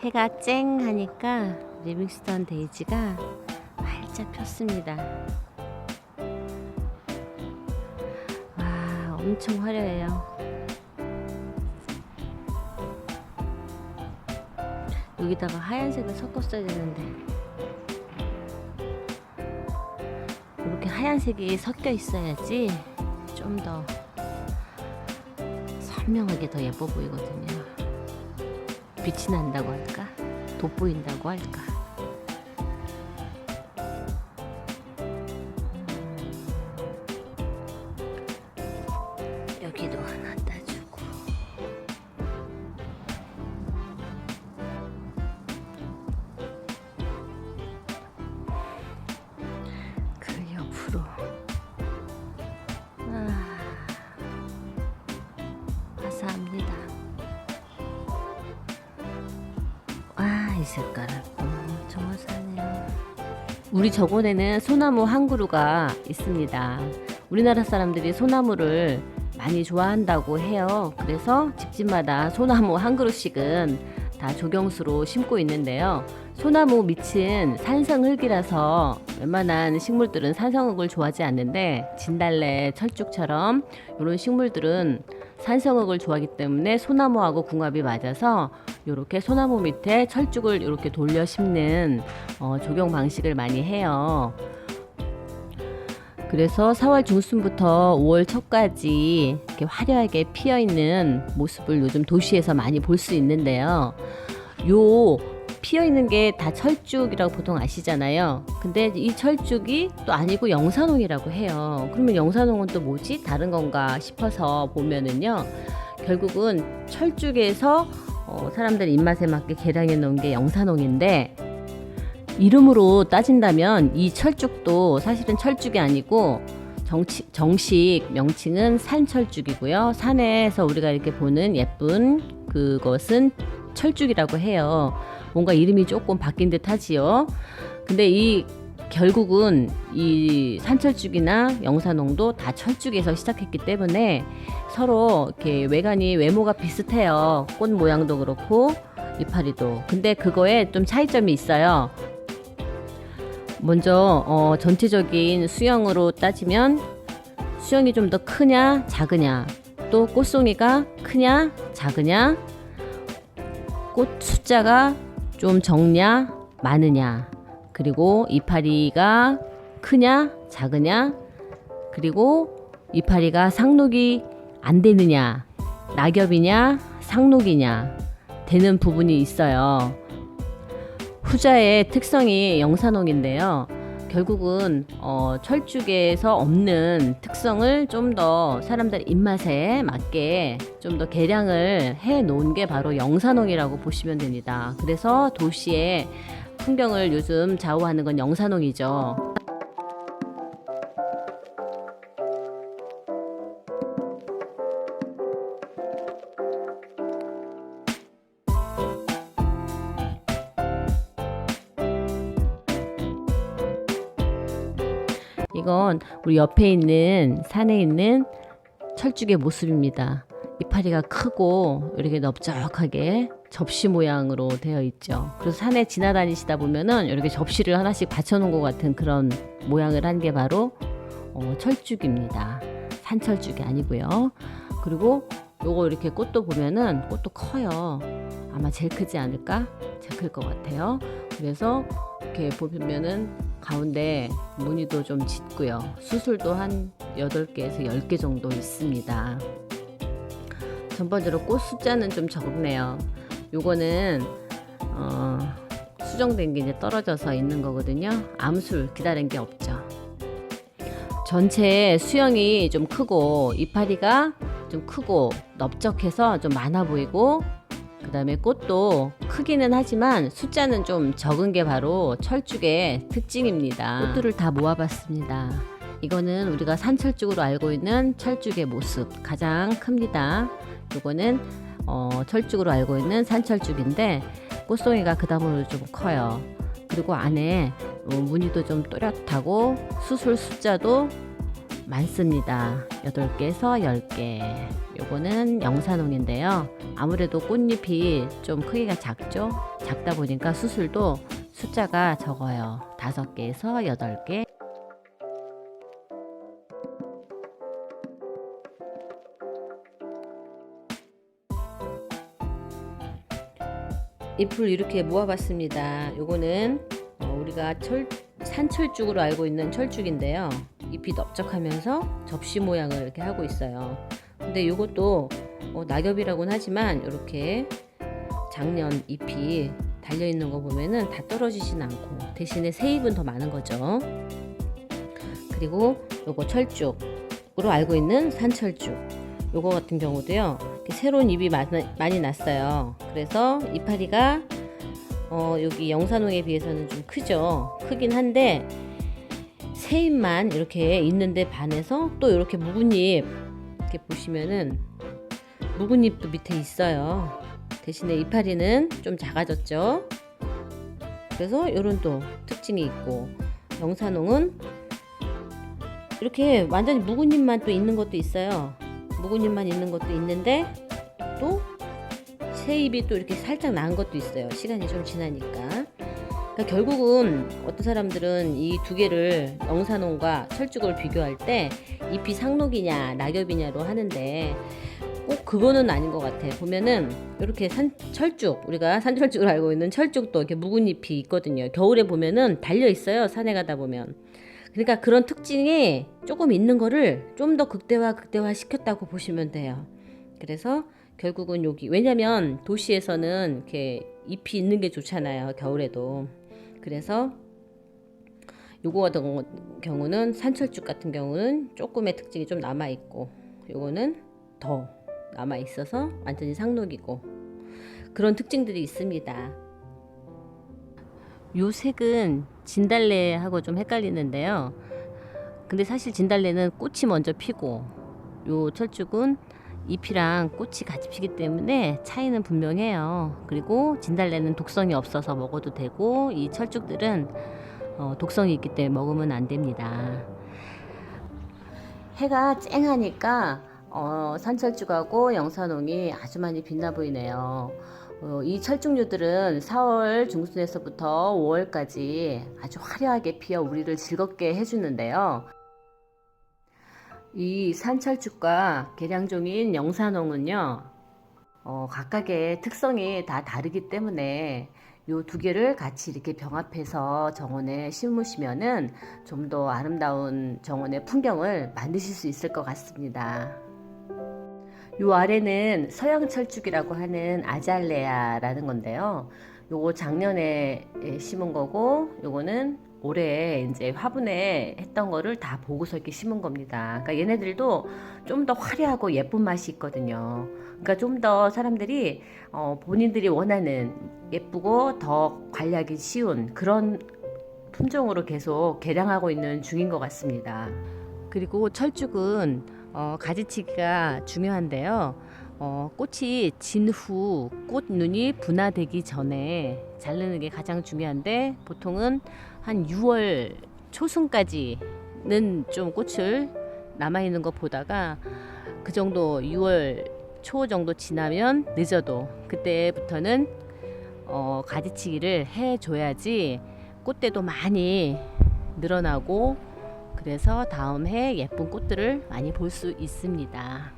해가 쨍 하니까 리빙스턴 데이지가 활짝 폈습니다. 와, 엄청 화려해요. 여기다가 하얀색을 섞었어야 되는데 이렇게 하얀색이 섞여 있어야지 좀 더 선명하게 더 예뻐 보이거든요. 빛이 난다고 할까? 돋보인다고 할까? 음. 여기도 하나 따주고 그 옆으로 색깔은 엄청 화사하네요. 우리 저번에는 소나무 한 그루가 있습니다. 우리나라 사람들이 소나무를 많이 좋아한다고 해요. 그래서 집집마다 소나무 한 그루씩은 다 조경수로 심고 있는데요. 소나무 밑은 산성흙이라서 웬만한 식물들은 산성흙을 좋아하지 않는데 진달래, 철쭉처럼 이런 식물들은 산성흙을 좋아하기 때문에 소나무하고 궁합이 맞아서 이렇게 소나무 밑에 철쭉을 이렇게 돌려 심는 어, 조경 방식을 많이 해요. 그래서 4월 중순부터 5월 초까지 이렇게 화려하게 피어 있는 모습을 요즘 도시에서 많이 볼 수 있는데요. 요 피어 있는 게 다 철쭉이라고 보통 아시잖아요. 근데 이 철쭉이 또 아니고 영산홍이라고 해요. 그러면 영산홍은 또 뭐지? 다른 건가 싶어서 보면은요. 결국은 철쭉에서 어, 사람들 입맛에 맞게 개량해 놓은 게 영산홍인데 이름으로 따진다면 이 철쭉도 사실은 철쭉이 아니고 정치, 정식 명칭은 산철쭉이고요. 산에서 우리가 이렇게 보는 예쁜 그것은 철쭉이라고 해요. 뭔가 이름이 조금 바뀐 듯 하지요. 근데 이 결국은 이 산철쭉이나 영산홍도 다 철쭉에서 시작했기 때문에 서로 이렇게 외관이 외모가 비슷해요. 꽃 모양도 그렇고 이파리도. 근데 그거에 좀 차이점이 있어요. 먼저 어, 전체적인 수영으로 따지면 수영이 좀 더 크냐 작으냐 또 꽃송이가 크냐 작으냐 꽃 숫자가 좀 적냐 많으냐 그리고 이파리가 크냐 작으냐 그리고 이파리가 상록이 안 되느냐 낙엽이냐 상록이냐 되는 부분이 있어요. 후자의 특성이 영산홍인데요. 결국은 어, 철쭉에서 없는 특성을 좀 더 사람들 입맛에 맞게 좀 더 개량을 해 놓은 게 바로 영산홍이라고 보시면 됩니다. 그래서 도시의 풍경을 요즘 좌우하는 건 영산홍이죠. 이건 우리 옆에 있는 산에 있는 철쭉의 모습입니다. 이파리가 크고 이렇게 넓적하게 접시 모양으로 되어 있죠. 그래서 산에 지나다니시다 보면은 이렇게 접시를 하나씩 받쳐놓은 것 같은 그런 모양을 한 게 바로 어, 철쭉입니다. 산철쭉이 아니고요. 그리고 요거 이렇게 꽃도 보면은 꽃도 커요. 아마 제일 크지 않을까? 제일 클 것 같아요. 그래서 이렇게 보면은 가운데 무늬도 좀 짙고요. 수술도 한 8개에서 10개 정도 있습니다. 전반적으로 꽃 숫자는 좀 적네요. 요거는 어, 수정된 게 이제 떨어져서 있는 거거든요. 암술 기다린 게 없죠. 전체 수영이 좀 크고 이파리가 좀 크고 넓적해서 좀 많아 보이고 그 다음에 꽃도 크기는 하지만 숫자는 좀 적은 게 바로 철쭉의 특징입니다. 꽃들을 다 모아봤습니다. 이거는 우리가 산철쭉으로 알고 있는 철쭉의 모습 가장 큽니다. 이거는 어, 철쭉으로 알고 있는 산철쭉인데 꽃송이가 그 다음으로 좀 커요. 그리고 안에 어, 무늬도 좀 또렷하고 수술 숫자도 많습니다. 8개에서 10개. 요거는 영산홍인데요. 아무래도 꽃잎이 좀 크기가 작죠? 작다 보니까 수술도 숫자가 적어요. 5개에서 8개. 잎을 이렇게 모아봤습니다. 요거는 어, 우리가 철, 산철쭉으로 알고 있는 철쭉인데요. 잎이 넓적하면서 접시 모양을 이렇게 하고 있어요. 근데 요것도 어, 낙엽이라고는 하지만 이렇게 작년 잎이 달려 있는 거 보면은 다 떨어지진 않고 대신에 새 잎은 더 많은 거죠. 그리고 요거 철쭉으로 알고 있는 산철쭉. 요거 같은 경우도요. 새로운 잎이 많이, 났어요. 그래서 이파리가 어, 여기 영산홍에 비해서는 좀 크죠. 크긴 한데 새 잎만 이렇게 있는데 반해서 또 이렇게 묵은 잎 이렇게 보시면은 묵은 잎도 밑에 있어요. 대신에 이파리는 좀 작아졌죠. 그래서 이런 또 특징이 있고 영산홍은 이렇게 완전히 묵은 잎만 또 있는 것도 있어요. 묵은 잎만 있는 것도 있는데 또 새 잎이 또 이렇게 살짝 난 것도 있어요. 시간이 좀 지나니까. 그러니까 결국은 어떤 사람들은 이 두 개를 영산홍과 철쭉을 비교할 때 잎이 상록이냐 낙엽이냐로 하는데 꼭 그거는 아닌 것 같아. 보면은 이렇게 산 철쭉 우리가 산철쭉을 알고 있는 철쭉도 이렇게 묵은 잎이 있거든요. 겨울에 보면은 달려 있어요. 산에 가다 보면. 그러니까 그런 특징이 조금 있는 거를 좀 더 극대화 극대화 시켰다고 보시면 돼요. 그래서 결국은 여기 왜냐면 도시에서는 이렇게 잎이 있는 게 좋잖아요. 겨울에도. 그래서 요거 같은 경우는 산철쭉 같은 경우는 조금의 특징이 좀 남아 있고 요거는 더 남아 있어서 완전히 상록이고 그런 특징들이 있습니다. 요 색은 진달래하고 좀 헷갈리는데요. 근데 사실 진달래는 꽃이 먼저 피고 요 철쭉은 잎이랑 꽃이 같이 피기 때문에 차이는 분명해요. 그리고 진달래는 독성이 없어서 먹어도 되고 이 철쭉들은 어, 독성이 있기 때문에 먹으면 안 됩니다. 해가 쨍하니까 어, 산철쭉하고 영산홍이 아주 많이 빛나 보이네요. 어, 이 철쭉류들은 4월 중순에서부터 5월까지 아주 화려하게 피어 우리를 즐겁게 해주는데요. 이 산철쭉과 계량종인 영산홍은요, 어, 각각의 특성이 다 다르기 때문에 요두 개를 같이 이렇게 병합해서 정원에 심으시면은 좀 더 아름다운 정원의 풍경을 만드실 수 있을 것 같습니다. 요 아래는 서양 철쭉이라고 하는 아잘레아라는 건데요. 요거 작년에 예, 심은 거고 요거는 올해 이제 화분에 했던 거를 다 보고서 이렇게 심은 겁니다. 그러니까 얘네들도 좀 더 화려하고 예쁜 맛이 있거든요. 그러니까 좀 더 사람들이 어, 본인들이 원하는 예쁘고 더 관리하기 쉬운 그런 품종으로 계속 개량하고 있는 중인 것 같습니다. 그리고 철쭉은 어, 가지치기가 중요한데요. 어, 꽃이 진 후 꽃눈이 분화되기 전에 자르는 게 가장 중요한데 보통은 한 6월 초순까지는 좀 꽃을 남아 있는 것 보다가 그 정도 6월 초 정도 지나면 늦어도 그때부터는 어, 가지치기를 해줘야지 꽃대도 많이 늘어나고 그래서 다음 해 예쁜 꽃들을 많이 볼 수 있습니다.